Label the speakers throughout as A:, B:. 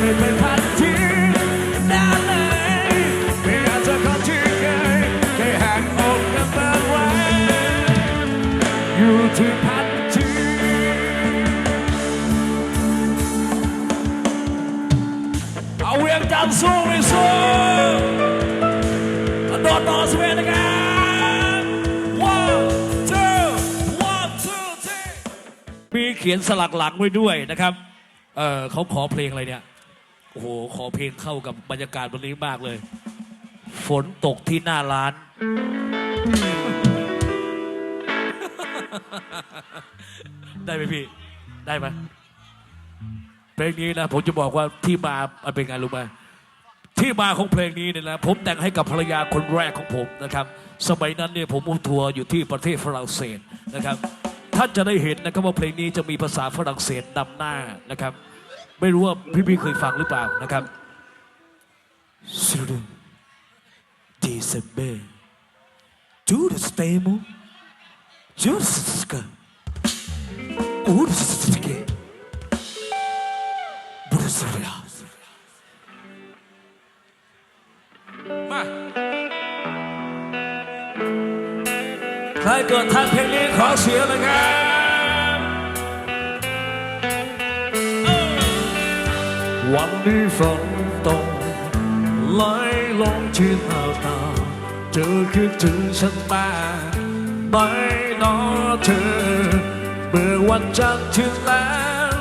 A: ไม่เป็นพันทีนานเลยไม่อาจจะขอที่เคยแค่หักอกกันมาไว้อยู่ที่พันทีเอาเวียงจันทร์สู้ไม่สู้กระโดดต่อสเวนนะครับ one two one two three มีเขียนสลักหลังไว้ด้วยนะครับ เออเขาขอเพลงอะไรเนี่ย โอ้โห ขอเพลงเข้ากับบรรยากาศวันนี้มากเลย ฝนตกที่หน้าร้าน ได้ไหมพี่ ได้ไหมเพลงนี้นะ ผมจะบอกว่าที่มามันเป็นไงรู้ไหมที่มาของเพลงนี้เนี่ยนะผมแต่งให้กับภรรยาคนแรกของผมนะครับ สมัยนั้นเนี่ยผมมุ่งทัวร์อยู่ที่ประเทศฝรั่งเศสนะครับ ท่านจะได้เห็นนะครับว่าเพลงนี้จะมีภาษาฝรั่งเศสนำหน้านะครับ ไม่รู้ว่าพี่ๆเคยฟังหรือเปล่านะครับสุดดีเซเบจูดสเตมูจูดสกอูดสเกบุรุษเรียมาใครเกิดทันเพลงนี้ขอเสียงเลยครับ วันนี้ฝนตกไหลลงที่หน้าตาเธอคิดถึงฉันบ้างไหมนอเธอ เมื่อวันจันทร์ที่แล้ว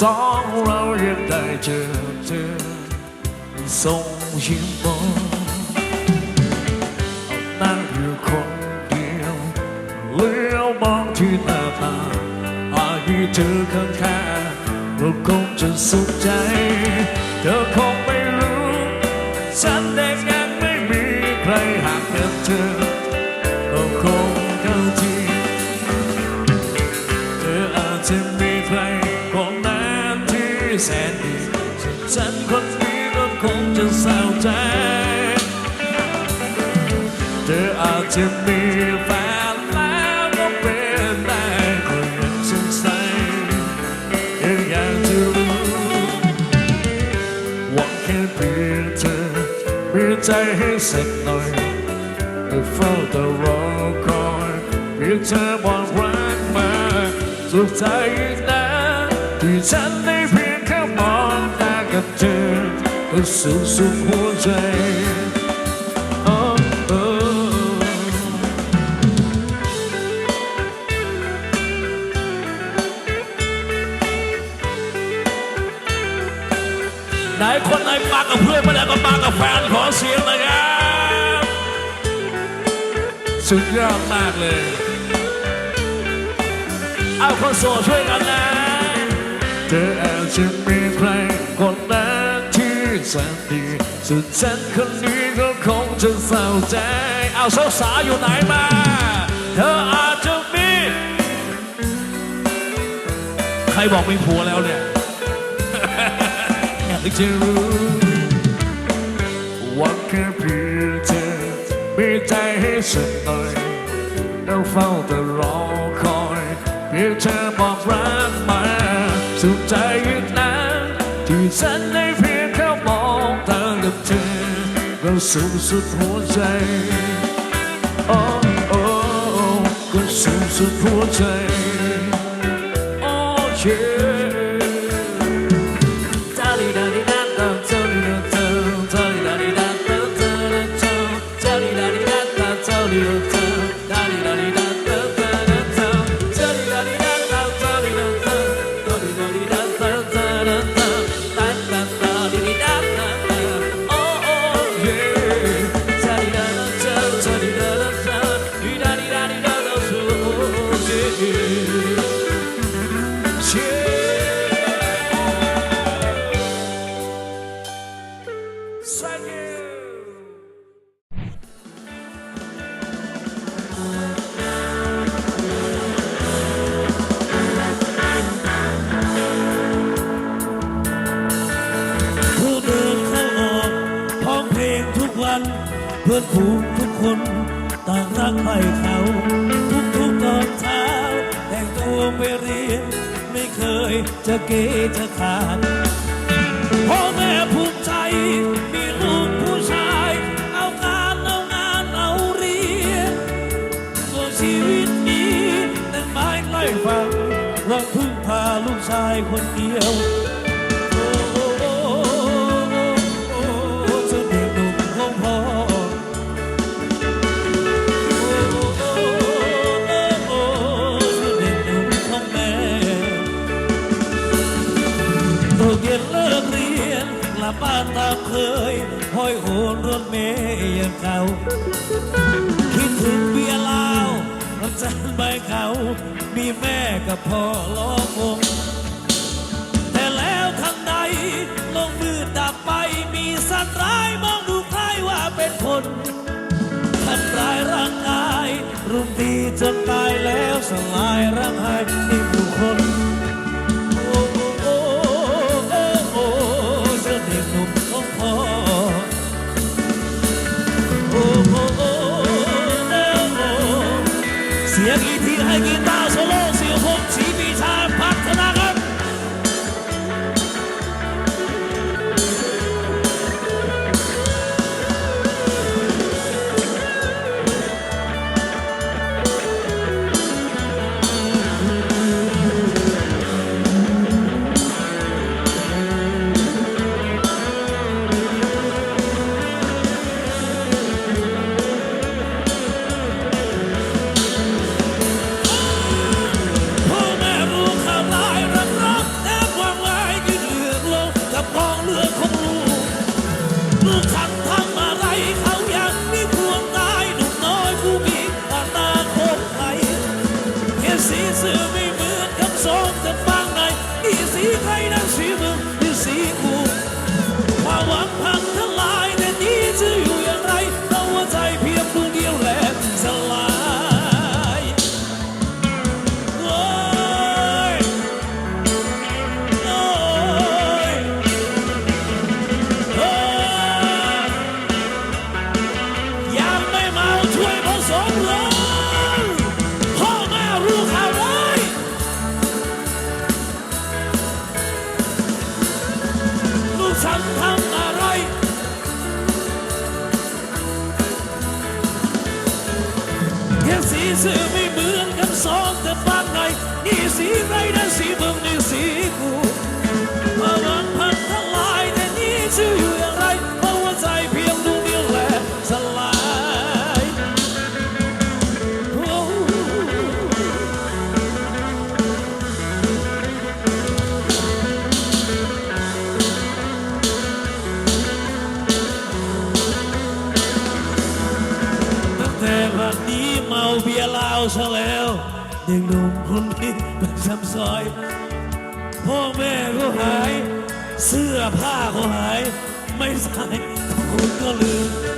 A: สองเรายังได้เจอเธอส่งยิ้มมองเอานั่งอยู่คนเดียวเลี้ยวมองที่หน้าตาอายุเธอข้างๆ เราคงจะสุขใจ เธอคงไม่รู้ ฉันเด็กยังไม่มีใครหากเกิดเธอก็คงเข้าใจเธออาจจะมีใครคนนั้นที่แสนดีฉันคนนี้ก็คงจะเศร้าใจ เธออาจจะมีแฟน เพียงเธอมีใจให้สักหน่อยไม่เฝ้าแต่รอคอยเพียงเธอบอกรักมาสุดใจนะที่ฉันได้เพียงแค่มองตากับเธอก็สุขสุขหัวใจ ไหนมากับเพื่อนมาแล้วก็มากับแฟนขอเสียงหน่อยครับสุดยอดมากเลย เอาคนโสดช่วยกันนะเธออาจจะมีใครคนนั้นที่แสนดีส่วนฉันคนนี้ก็คงจะเศร้าใจ เอาสาวสาวอยู่ไหนมาเธออาจจะมี ใครบอกมีผัวแล้วเนี่ยอยากจะรู้ สักหน่อยเราเฝ้าแต่รอคอยเพียงเธอบอกรักมาสุขใจอีกนะที่ฉันได้เพียงแค่มองตากับเธอเราสูงสุดหัวใจโอ้โอ้ก็สูงสุดหัวใจโอ้เย่
B: พื่อนฝูงทุกคนต่างรักใครเขาทุกทุกๆตอนเช้าแต่งตัวไปเรียน ไม่เคยจะเกจะขาดพ่อแม่ภูมิใจ มีลูกผู้ชาย เอาการเอางานเอาเรียนตัวชีวิตนี้แต่ไม้ไล่ฟังว่าพึ่งพาลูกชายคนเดียว บ้านตามเคยห้อยโหนรถเมย์ย่างเก่าคิดถึงเบียร์ลาวน้ำจันใบเขามีแม่กับพ่อล้อมวงแต่แล้วทันใดลงมือดับไปมีสัตว์ร้ายมองดูคล้ายว่าเป็นคนทำร้ายร่างกายรุมตีจนตายแล้วสลายร่างกายนี่ผู้คน นี่สีไรนะสีเมึงนี่สีกูเมื่อวันพันทลายแต่นี่ชื่ออยู่อย่างไรเพราะว่าใจเพียงดวงเดียวแหละสลายโอ้ตั้งแต่วันนี้เมาเบียร์ลาวซะแล้ว เด็กหนุ่มคนนี้เป็นซ้ำซอยพ่อแม่ก็หาย เสื้อผ้าก็หาย ไม่ใส่คุณก็ลืม